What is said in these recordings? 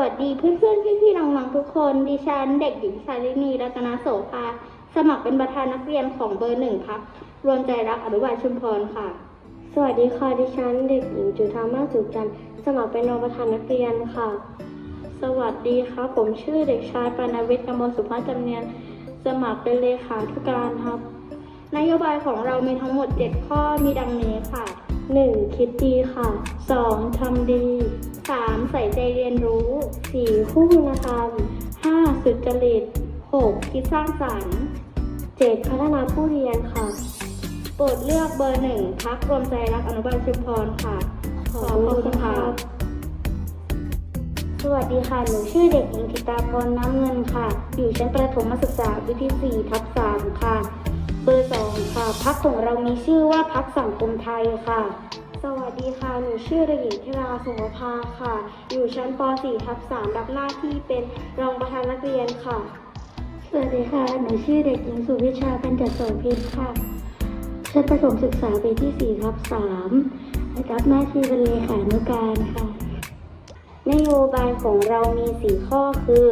วัสดีเพื่อนๆพี่ๆน้องๆทุกคน ดิฉันเด็กหญิงชาลินีรัตนโสภาสมัครเป็นประธานนักเรียนของเบอร์หนึ่งพักรวมใจรักอนุบาลชุมพรค่ะ สวัสดีค่ะดิฉันเด็กหญิงจุธามาศสุจันทร์สมัครเป็นรองประธานนักเรียนค่ะ สวัสดีครับผมชื่อเด็กชายปานวิทย์กมลสุภาพจำเนียน สมัครเป็นเลขาธิการครับ นโยบายของเรามีทั้งหมด 7 ข้อมีดังนี้ค่ะ 1. คิดดีค่ะ 2. ทำดี 3. ใส่ใจเรียนรู้ 4. คู่คุณธรรม 5. สุจริต 6. คิดสร้างสรรค์ 7. พัฒนาผู้เรียนค่ะโปรดเลือกเบอร์หนึ่งพักรวมใจรักอนุบาลชุมพรค่ะ ขอบคุณค่ะสวัสดีค่ะ หนูชื่อเด็กหญิงธิตาพรน้ำเงินค่ะ อยู่ชั้นประถมศึกษาวิทย์4ทับ3ค่ะ เบอร์2ค่ะพักของเรามีชื่อว่าพักสังคมไทยค่ะ สวัสดีค่ะ หนูชื่อเด็กหญิงธิราสงภาค่ะ อยู่ชั้นป .4 ทับ3รับหน้าที่เป็นรองประธานนักเรียนค่ะ สวัสดีค่ะ หนูชื่อเด็กหญิงสุวิชาเป็นจัดโสพิษค่ะ ชั้นประถมศึกษาปีที่4ทับ3รับหน้าที่เป็นเลขานุการค่ะ นโยบายของเรามี 4 ข้อคือ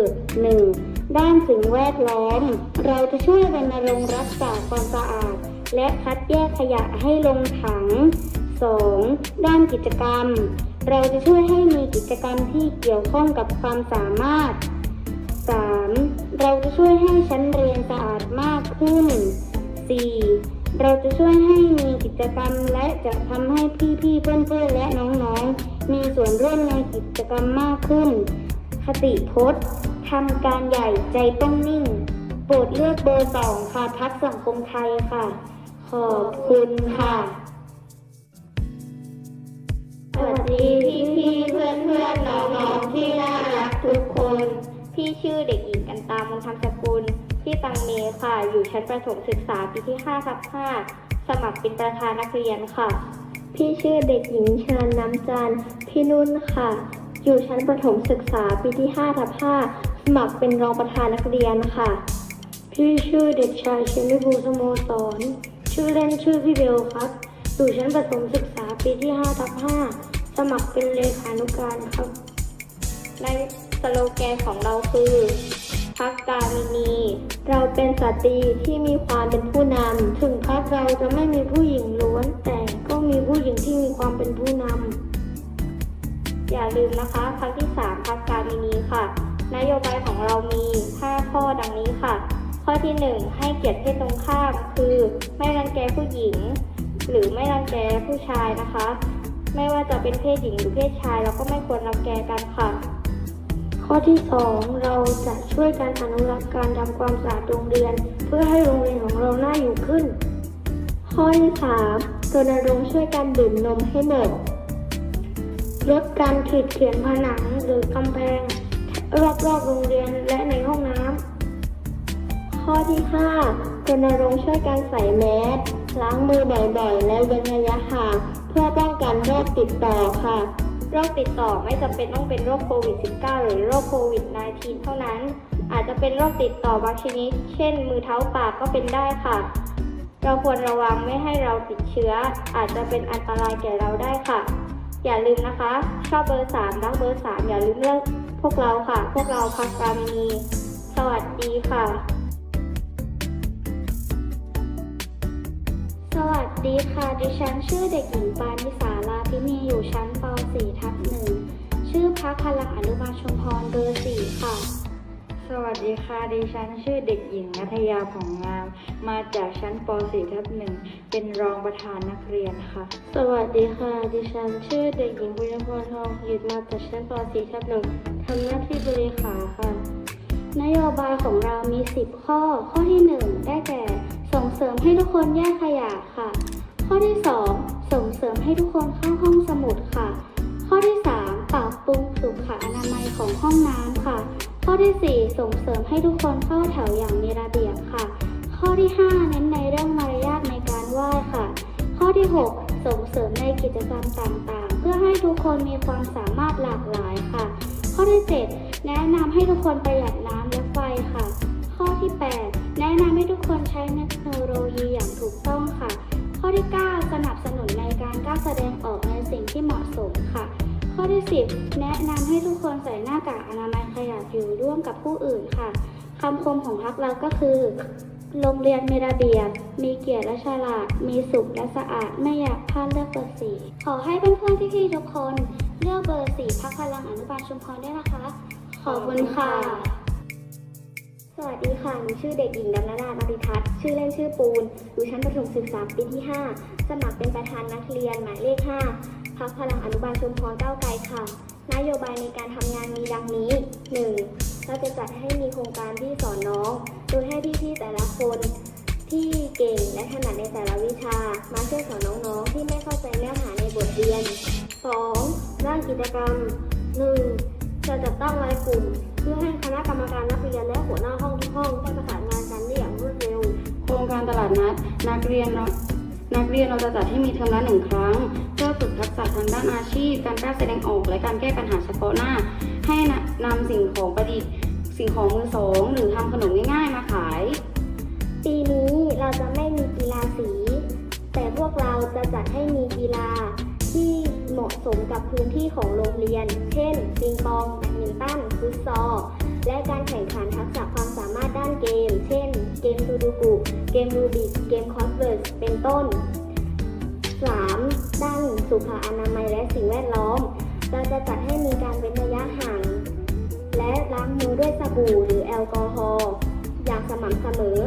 1. ด้านสิ่งแวดล้อม เราจะช่วยรณรงค์รักษาความสะอาด และคัดแยกขยะให้ลงถัง 2. ด้านกิจกรรม เราจะช่วยให้มีกิจกรรมที่เกี่ยวข้องกับความสามารถ 3. เราจะช่วยให้ชั้นเรียนสะอาดมากขึ้น 4. เราจะช่วยให้มีกิจกรรมและจะทำให้พี่ๆเพื่อนๆและน้องๆ มีส่วนร่วมในกิจกรรมมากขึ้น คติพจน์ ทำการใหญ่ใจต้องนิ่ง โปรดเลือกเบอร์สองค่ะพักสังคมไทยค่ะ ขอบคุณค่ะ สวัสดีพี่พี่ๆเพื่อนเพื่อนๆน้องๆที่น่ารักทุกคน พี่ชื่อเด็กหญิงกันตามนธรรมสกุลพี่ตังเมค่ะ อยู่ชั้นประถมศึกษาปีที่5ทับ5สมัครเป็นประธานนักเรียนค่ะ พี่ชื่อเด็กหญิงชานน้ำจันทร์พี่นุ่นค่ะ อยู่ชั้นประถมศึกษาปีที่5ทับ5 สมัครเป็นรองประธานนักเรียนค่ะ พี่ชื่อเด็กชายชิมิบูสโมสร ชื่อเล่นชื่อพี่เบลครับ อยู่ชั้นประถมศึกษาปีที่5ทับ5สมัครเป็นเลขานุการครับ ในสโลแกนของเราคือพักการมินี เราเป็นสตรีที่มีความเป็นผู้นำ ถึงพักเราจะไม่มีผู้หญิงล้วน แต่ก็มีผู้หญิงที่มีความเป็นผู้นำ อย่าลืมนะคะพักที่ 3พักการมินีค่ะ นโยบายของเรามี 5 ข้อดังนี้ค่ะ ข้อที่ 1 ให้เกียรติเพศตรงข้าม คือไม่รังแกผู้หญิง หรือไม่รังแกผู้ชายนะคะ ไม่ว่าจะเป็นเพศหญิงหรือเพศชาย เราก็ไม่ควรรังแกกันค่ะ ข้อที่ 2 เราจะช่วยการอนุรักษ์การทำความสะอาดโรงเรียน เพื่อให้โรงเรียนของเราน่าอยู่ขึ้น ข้อที่3รณรงค์ช่วยการดื่มนมให้หมดลดการขีดเขียนผนังหรือกำแพง รอบๆโรงเรียนและในห้องน้ำ ข้อที่5รณรงค์ช่วยการใส่แมสล้างมือบ่อยๆ และเว้นระยะห่างเพื่อป้องกันโรคติดต่อค่ะ โรคติดต่อไม่จำเป็นต้องเป็นโรคโควิด -19 หรือโรคโควิด -19 เท่านั้น อาจจะเป็นโรคติดต่อบางชนิด เช่น มือเท้าปากก็เป็นได้ค่ะ เราควรระวังไม่ให้เราติดเชื้อ อาจจะเป็นอันตรายแก่เราได้ค่ะ อย่าลืมนะคะ ชอบเบอร์ 3 รักเบอร์ 3 อย่าลืมเลือก พวกเราค่ะ พวกเราพักกามินี สวัสดีค่ะ สวัสดีค่ะ ดิฉันชื่อเด็กหญิงปานิสาลาพินีอยู่ชั้นป .4 ทับหนึ่ง ชื่อพักพลังอนุบาลชุมพรเบอร์สี่ค่ะ วัสดีค่ะ ดิฉันชื่อเด็กหญิงนัทยาผ่องงาม มาจากชั้นป .4 ทับหนึ่งเป็นรองประธานนักเรียนค่ะ สวัสดีค่ะ ดิฉันชื่อเด็กหญิงบุญพรทองหยุดมาจากชั้นป .4 ทับหนึ่งทำหน้าที่บริขาค่ะ นโยบายของเรามี 10 ข้อ ข้อที่ 1 ได้แก่ ส่งเสริมให้ทุกคนแยกขยะค่ะ ข้อที่ 2 ส่งเสริมให้ทุกคนเข้าห้องสมุดค่ะ ข้อที่ 3 ปรับปรุงสุขอนามัยของห้องน้ำค่ะ ข้อที่ 4 ส่งเสริมให้ทุกคนเข้าแถวอย่างมีระเบียบค่ะ ข้อที่ 5 เน้นในเรื่องมารยาทในการไหว้ค่ะ ข้อที่ 6 ส่งเสริมในกิจกรรมต่างๆ เพื่อให้ทุกคนมีความสามารถหลากหลายค่ะ ข้อที่ 7 แนะนำให้ทุกคนประหยัดน้ำและไฟค่ะ ข้อที่ 8 แนะนำให้ทุกคนใช้เทคโนโลยีอย่างถูกต้อง ผู้อื่นค่ะคำคมของพักเราก็คือ โรงเรียนมีระเบียบ มีเกียรติและฉลาด มีสุขและสะอาด ไม่อยากพลาดเลือกเบอร์สีขอให้เพื่อนๆพี่ๆทุกคน เลือกเบอร์สีพักพลังอนุบาลชุมพรด้วยนะคะ ขอบคุณค่ะ สวัสดีค่ะหนูชื่อเด็กหญิงดำนาดานาริทัศน์ชื่อเล่นชื่อปูนอยู่ชั้นประถมศึกษาปีที่ 5 สมัครเป็นประธานนักเรียนหมายเลข 5พักพลังอนุบาลชุมพรก้าวไกลค่ะ นโยบายในการทำงานมีดังนี้ 1. เราจะจัดให้มีโครงการที่สอนน้อง โดยให้พี่ๆแต่ละคนที่เก่งและถนัดในแต่ละวิชา มาช่วยสอนน้องๆ ที่ไม่เข้าใจเนื้อหาในบทเรียน 2. ด้านกิจกรรม 1. จะจัดตั้งรายกลุ่ม เพื่อให้คณะกรรมการนักเรียนและหัวหน้าห้องทุกห้องได้ประสานงานกันได้อย่างรวดเร็ว โครงการตลาดนัดนักเรียนเรานักเรียนเราจะจัดให้มีเทอมละหนึ่งครั้ง เพื่อฝึกทักษะทางด้านอาชีพ การกล้าแสดงออก และการแก้ปัญหาเฉพาะหน้า ให้นำสิ่งของประดิษฐ์ สิ่งของมือสอง หรือทำขนมง่ายๆมาขาย ปีนี้เราจะไม่มีกีฬาสี แต่พวกเราจะจัดให้มีกีฬาที่เหมาะสมกับพื้นที่ของโรงเรียน เช่นปิงปองแบดมินตันฟุตซอล และการแข่งขันทักษะความสามารถด้านเกม เช่น เกมซูดูกุ เกมรูบิก เกมคอสเวิร์สเป็นต้น 3. ด้านสุขอนามัยและสิ่งแวดล้อม เราจะจัดให้มีการเว้นระยะห่าง และล้างมือด้วยสบู่หรือแอลกอฮอล์อย่างสม่ำเสมอ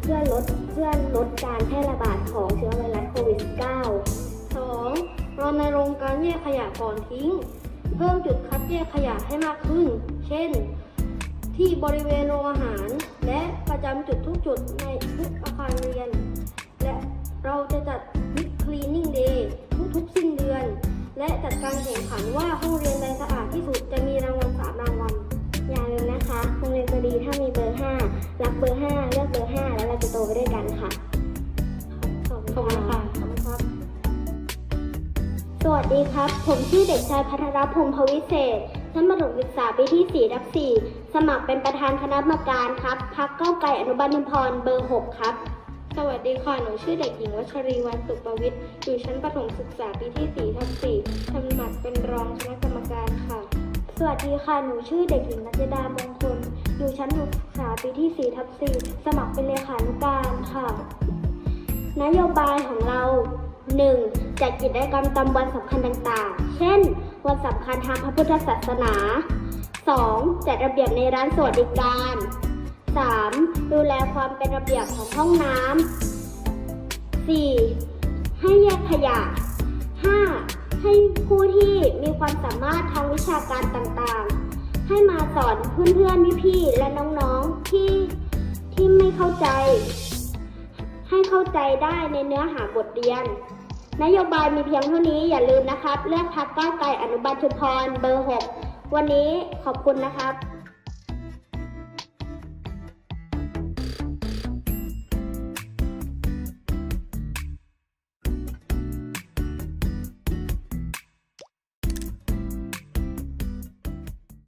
เพื่อลดเพื่อลดการแพร่ระบาดของเชื้อไวรัสโควิด -19 2. รณรงค์การแยกขยะก่อนทิ้ง เพิ่มจุดคัดแยกขยะให้มากขึ้น เช่น ที่บริเวณโรงอาหาร และประจำจุดทุกจุดในทุกอาคารเรียน และเราจะจัด Cleaning Day ทุกๆสิ้นเดือน และจัดการแข่งขันว่าห้องเรียนใดสะอาดที่สุดจะมีรางวัลสามรางวัลอย่าลืมนะคะโรงเรียนจะดีถ้ามีเบอร์ 5 รักเบอร์ 5 เลือกเบอร์ 5 แล้วเราจะโตไปด้วยกันค่ะ ขอบคุณค่ะขอบคุณครับสวัสดีครับ ผมชื่อเด็กชายพัทรพงศ์พวิเศษชั้นประถมศึกษาปีที่ 4 ทับ 4 สมัครเป็นประธานคณะกรรมการครับ พักเก้าวไกลอนุบาลนิมพรเบอร์ 6 ครับ สวัสดีค่ะ หนูชื่อเด็กหญิงวัชรีวันสุขประวิทย์ อยู่ชั้นประถมศึกษาปีที่4ทับ4สมัครเป็นรองคณะกรรมการค่ะ สวัสดีค่ะ หนูชื่อเด็กหญิงนัจดามงคล อยู่ชั้นประถมศึกษาปีที่4ทับ4สมัครเป็นเลขานุการค่ะ นโยบายของเรา 1. จัดกิจกรรมตามวันสำคัญต่างๆ เช่น วันสำคัญทางพระพุทธศาสนา 2. จัดระเบียบในร้านสวัสดิการ 3. ดูแลความเป็นระเบียบของห้องน้ำ 4. ให้แยกขยะ 5. ให้ผู้ที่มีความสามารถทางวิชาการต่างๆ ให้มาสอนเพื่อนๆพี่ๆและน้องๆที่ที่ไม่เข้าใจ ให้เข้าใจได้ในเนื้อหาบทเรียน นโยบายมีเพียงเท่านี้อย่าลืมนะครับ เลือกพักก้าวไกลอนุบาลชุมพรเบอร์ 6 วันนี้ขอบคุณนะครับ